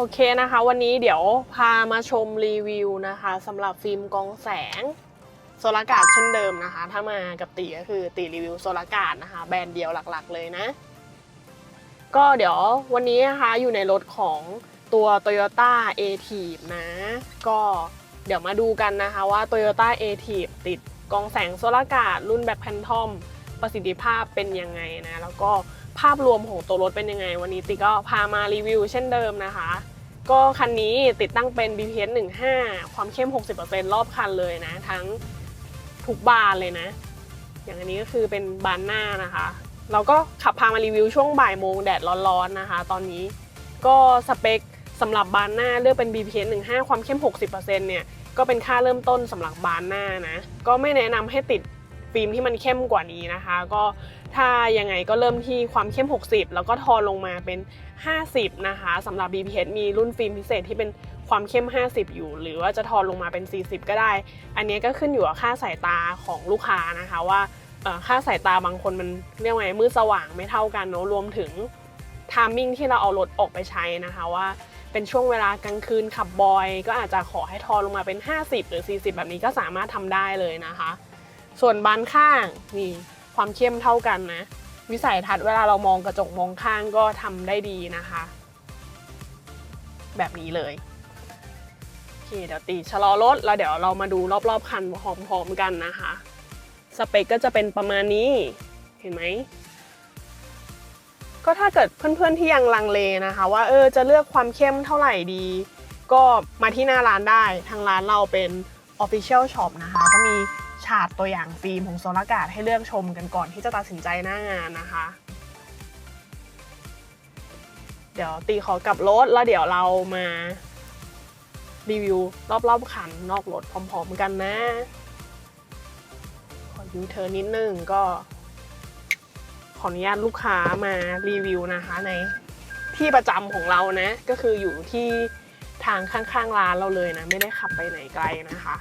โอเคนะคะ วันนี้เดี๋ยวพามาชมรีวิวนะคะสำหรับฟิล์มกองแสงโซลากาดเช่นเดิมนะคะ ถ้ามากับตีก็คือตีรีวิวโซลากาดนะคะ แบรนด์เดียวหลักๆ เลยนะ ก็เดี๋ยววันนี้นะคะอยู่ในรถของตัว Toyota a t i v นะ ก็เดี๋ยวมาดูกันนะคะว่า Toyota a t i v ติดกองแสงโซลากาดรุ่นแบ็คแพนทอมประสิทธิภาพเป็นยังไงนะ แล้วก็ ภาพรวมของตัวรถเป็นยังไง วันนี้ติก็พามารีวิวเช่นเดิมนะคะ ก็คันนี้ติดตั้งเป็น BPS 15 ความเข้ม 60%รอบคันเลยนะ ทั้งทุกบานเลยนะ อย่างอันนี้ก็คือเป็นบานหน้านะคะเราก็ขับพามารีวิวช่วงบ่ายโมงแดดร้อนๆนะคะ ตอนนี้ก็สเปคสำหรับบานหน้าเลือกเป็น BPS 15 ความเข้ม 60%เนี่ยก็เป็นค่าเริ่มต้นสำหรับบานหน้านะ ก็ไม่แนะนำให้ติด ฟิล์มที่มันเข้มกว่านี้นะคะ ก็ถ้ายังไงก็เริ่มที่ความเข้ม 60 แล้วก็ทอนลงมาเป็น 50 นะคะสำหรับ BPS มีรุ่นฟิล์มพิเศษที่เป็นความเข้ม 50 อยู่ หรือว่าจะทอนลงมาเป็น 40 ก็ได้ อันนี้ก็ขึ้นอยู่กับค่าสายตาของลูกค้านะคะว่าค่าสายตาบางคนมันเรียกว่าไงมืดสว่างไม่เท่ากันเนอะรวมถึงทามมิ่งที่เราเอารถออกไปใช้นะคะว่าเป็นช่วงเวลากลางคืนขับบอย ก็อาจจะขอให้ทอนลงมาเป็น 50 หรือ 40 แบบนี้ก็สามารถทำได้เลยนะคะ ส่วนบานข้างนี่ความเข้มเท่ากันนะ วิสัยทัศน์เวลาเรามองกระจกมองข้างก็ทำได้ดีนะคะ แบบนี้เลยโอเคเดี๋ยวตีชะลอรถแล้วเดี๋ยวเรามาดูรอบๆคันพร้อมๆกันนะคะ สเปคก็จะเป็นประมาณนี้เห็นไหมก็ถ้าเกิดเพื่อนๆที่ยังลังเลนะคะ ว่าเออจะเลือกความเข้มเท่าไหร่ดี ก็มาที่หน้าร้านได้ทางร้านเราเป็น Official Shop นะคะ ก็มี ฉาดตัวอย่างฟิล์มของโซลาการ์ดให้เลือกชมกันก่อนที่จะตัดสินใจหน้างานนะคะ เดี๋ยวตีขอกลับรถแล้วเดี๋ยวเรามารีวิวรอบๆคันนอกรถพร้อมๆกันนะ ขอยูเธอนิดนึงก็ ขออนุญาตลูกค้ามารีวิวนะคะในที่ประจำของเรานะ ก็คืออยู่ที่ทางข้างๆร้านเราเลยนะ ไม่ได้ขับไปไหนไกลนะคะ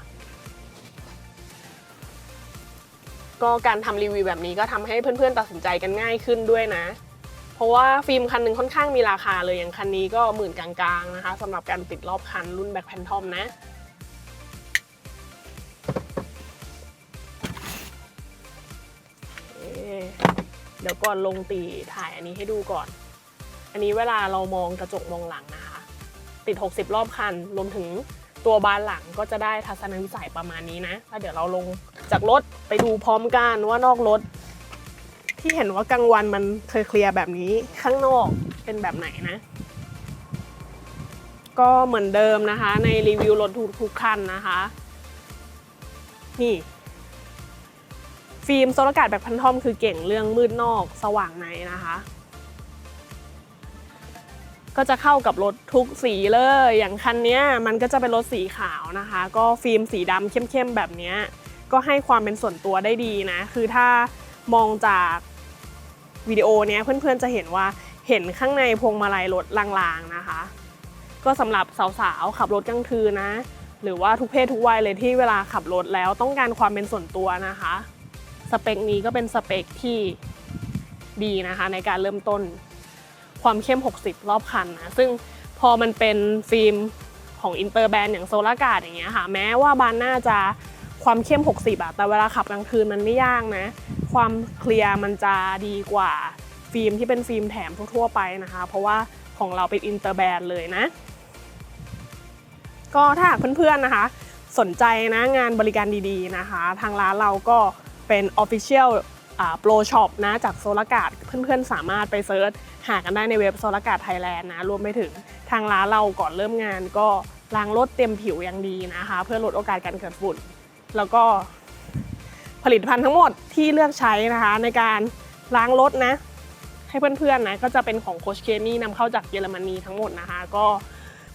ก็การทำรีวิวแบบนี้ก็ทำให้เพื่อนๆตัดสินใจกันง่ายขึ้นด้วยนะ เพราะว่าฟิล์มคันหนึ่งค่อนข้างมีราคาเลยอย่างคันนี้ก็หมื่นกลางๆนะคะสำหรับการติดรอบคันรุ่นแบ็คแพนทอมนะเดี๋ยวก่อนลงตีถ่ายอันนี้ให้ดูก่อน อันนี้เวลาเรามองกระจกมองหลังนะคะ ติด 60 รอบคัน รวมถึงตัวบานหลังก็จะได้ทัศนวิสัยประมาณนี้นะ แล้วเดี๋ยวเราลง จากรถไปดูพร้อมกันว่านอกรถ ที่เห็นว่ากลางวันมันเคยเคลียร์แบบนี้ข้างนอกเป็นแบบไหนนะ ก็เหมือนเดิมนะคะ ในรีวิวรถทุกคันนะคะ นี่ ฟิล์มโซลากาดแบบพันทอมคือเก่งเรื่องมืดนอกสว่างในนะคะก็จะเข้ากับรถทุกสีเลย อย่างคันนี้มันก็จะเป็นรถสีขาวนะคะ ก็ฟิล์มสีดำเข้มๆแบบนี้ ก็ให้ความเป็นส่วนตัวได้ดีนะ คือถ้ามองจากวิดีโอเนี้ยเพื่อนๆจะเห็นว่าเห็นข้างในพวงมาลัยรถลางๆนะคะ ก็สำหรับสาวๆขับรถกลางคืนนะ หรือว่าทุกเพศทุกวัยเลยที่เวลาขับรถแล้วต้องการความเป็นส่วนตัวนะคะ สเปคนี้ก็เป็นสเปคที่ดีนะคะในการเริ่มต้นความเข้ม 60 รอบคันนะ ซึ่งพอมันเป็นฟิล์มของอินเตอร์แบนอย่างโซลากาดอย่างเงี้ยค่ะ แม้ว่าบานหน้าจะ ความเข้ม 60อะแต่เวลาขับกลางคืนมันไม่ยากนะ ความเคลียร์มันจะดีกว่าฟิล์มที่เป็นฟิล์มแถมทั่วๆไปนะคะ เพราะว่าของเราเป็นอินเตอร์แบนเลยนะ ก็ถ้าหากเพื่อนๆนะคะ สนใจนะงานบริการดีๆนะคะ ทางร้านเราก็เป็น Official โปรช็อปนะจากโซลาการ์ดเพื่อนๆ สามารถไปเซิร์ชหากันได้ในเว็บโซลากาดไทยแลนด์นะรวมไปถึงทางร้านเราก่อนเริ่มงานก็ล้างรถเต็มผิวอย่างดีนะคะ เพื่อลดโอกาสการเกิดฝุ่น แล้วก็ผลิตภัณฑ์ทั้งหมดที่เลือกใช้นะคะ ในการล้างรถนะ ให้เพื่อนๆนะก็จะเป็นของโคชเคนี่นำเข้าจากเยอรมนีทั้งหมดนะคะ ก็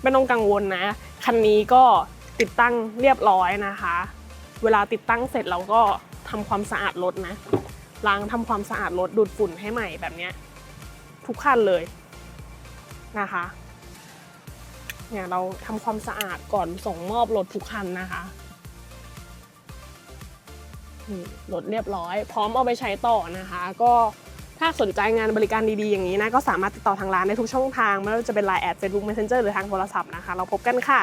ไม่ต้องกังวลนะ คันนี้ก็ติดตั้งเรียบร้อยนะคะ เวลาติดตั้งเสร็จเราก็ทำความสะอาดรถนะล้างทำความสะอาดรถดูดฝุ่นให้ใหม่แบบนี้ทุกคันเลยนะคะเนี่ยเราทำความสะอาดก่อนส่งมอบรถทุกคันนะคะ รถเรียบร้อย พร้อมเอาไปใช้ต่อนะคะ ก็ถ้าสนใจงานบริการดีๆอย่างนี้นะ ก็สามารถติดต่อทางร้านได้ทุกช่องทาง ไม่ว่าจะเป็น Line แอด Facebook Messenger หรือทางโทรศัพท์นะคะ เราพบกันค่ะ